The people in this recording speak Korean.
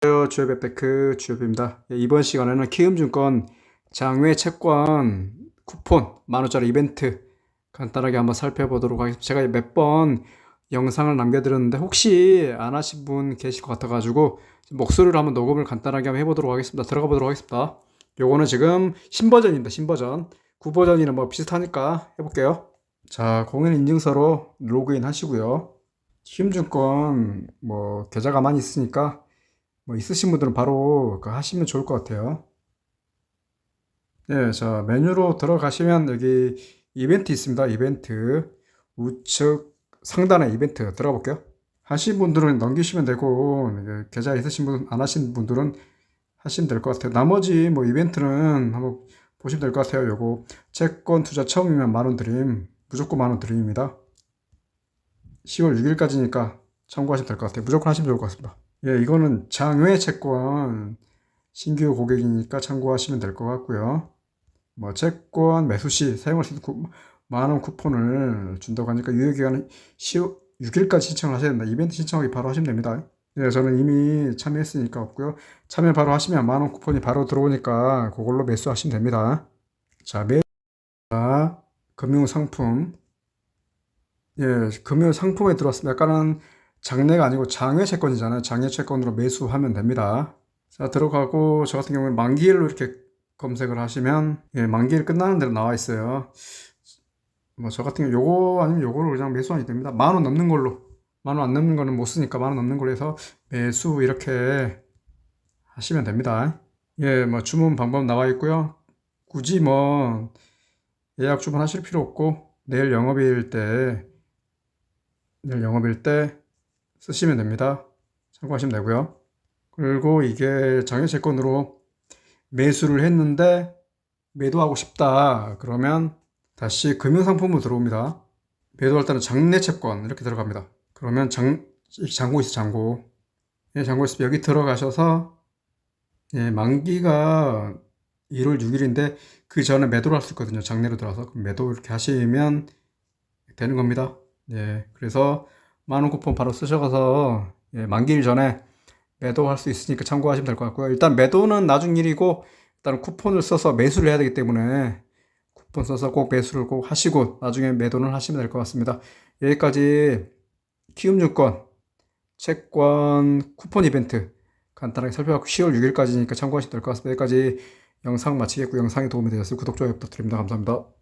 안녕하세요. 주협백테크 주협입니다. 예, 이번 시간에는 키움증권 장외 채권 쿠폰 만원짜리 이벤트 간단하게 한번 살펴보도록 하겠습니다. 제가 몇 번 영상을 남겨드렸는데 혹시 안 하신 분 계실 것 같아가지고 목소리로 한번 녹음을 간단하게 한번 해보도록 하겠습니다. 들어가 보도록 하겠습니다. 요거는 지금 신버전입니다. 신버전. 구버전이랑 뭐 비슷하니까 해볼게요. 자, 공인 인증서로 로그인 하시고요. 키움증권 뭐 계좌가 많이 있으니까 뭐 있으신 분들은 바로 그 하시면 좋을 것 같아요. 네, 자 메뉴로 들어가시면 여기 이벤트 있습니다. 이벤트 우측 상단에 이벤트 들어가 볼게요. 하신 분들은 넘기시면 되고 계좌 있으신 분 안 하신 분들은 하시면 될 것 같아요. 나머지 뭐 이벤트는 한번 보시면 될 것 같아요. 요거 채권 투자 처음이면 만 원 드림 무조건 만 원 드림입니다. 10월 6일까지니까 참고하시면 될 것 같아요. 무조건 하시면 좋을 것 같습니다. 예, 이거는 장외 채권 신규 고객이니까 참고하시면 될 것 같고요. 뭐 채권 매수 시 사용할 수 있는 만원 쿠폰을 준다고 하니까 유효 기간은 10, 6일까지 신청을 하셔야 된다. 이벤트 신청하기 바로 하시면 됩니다. 예, 저는 이미 참여했으니까 없고요. 참여 바로 하시면 만원 쿠폰이 바로 들어오니까 그걸로 매수하시면 됩니다. 자, 매, 자, 금융 상품. 예, 금융 상품에 들어왔습니다. 약간은 장내가 아니고 장외 채권이잖아요. 장외 채권으로 매수하면 됩니다. 자, 들어가고 저 같은 경우는 만기일로 이렇게 검색을 하시면 예, 만기일 끝나는 대로 나와 있어요. 뭐 저 같은 경우 요거 아니면 요거를 그냥 매수하면 됩니다. 만 원 넘는 걸로. 만 원 안 넘는 거는 못 쓰니까 만 원 넘는 걸로 해서 매수 이렇게 하시면 됩니다. 예, 뭐 주문 방법 나와 있고요. 굳이 뭐 예약 주문하실 필요 없고 내일 영업일 때 내일 영업일 때 쓰시면 됩니다. 참고하시면 되고요. 그리고 이게 장외채권으로 매수를 했는데 매도하고 싶다. 그러면 다시 금융상품으로 들어옵니다. 매도할 때는 장내채권 이렇게 들어갑니다. 그러면 장, 장고 있어 장고. 예, 장고 있으면 여기 들어가셔서 예, 만기가 1월 6일인데 그 전에 매도를 할 수 있거든요. 장내로 들어와서 매도 이렇게 하시면 되는 겁니다. 예, 그래서 만원 쿠폰 바로 쓰셔서 예, 만기일 전에 매도할 수 있으니까 참고하시면 될 것 같고요. 일단 매도는 나중 일이고 일단 쿠폰을 써서 매수를 해야 되기 때문에 쿠폰 써서 꼭 매수를 꼭 하시고 나중에 매도는 하시면 될 것 같습니다. 여기까지 키움증권 채권 쿠폰 이벤트 간단하게 살펴봤고 10월 6일까지니까 참고하시면 될 것 같습니다. 여기까지 영상 마치겠고 영상이 도움이 되셨으면 구독, 좋아요 부탁드립니다. 감사합니다.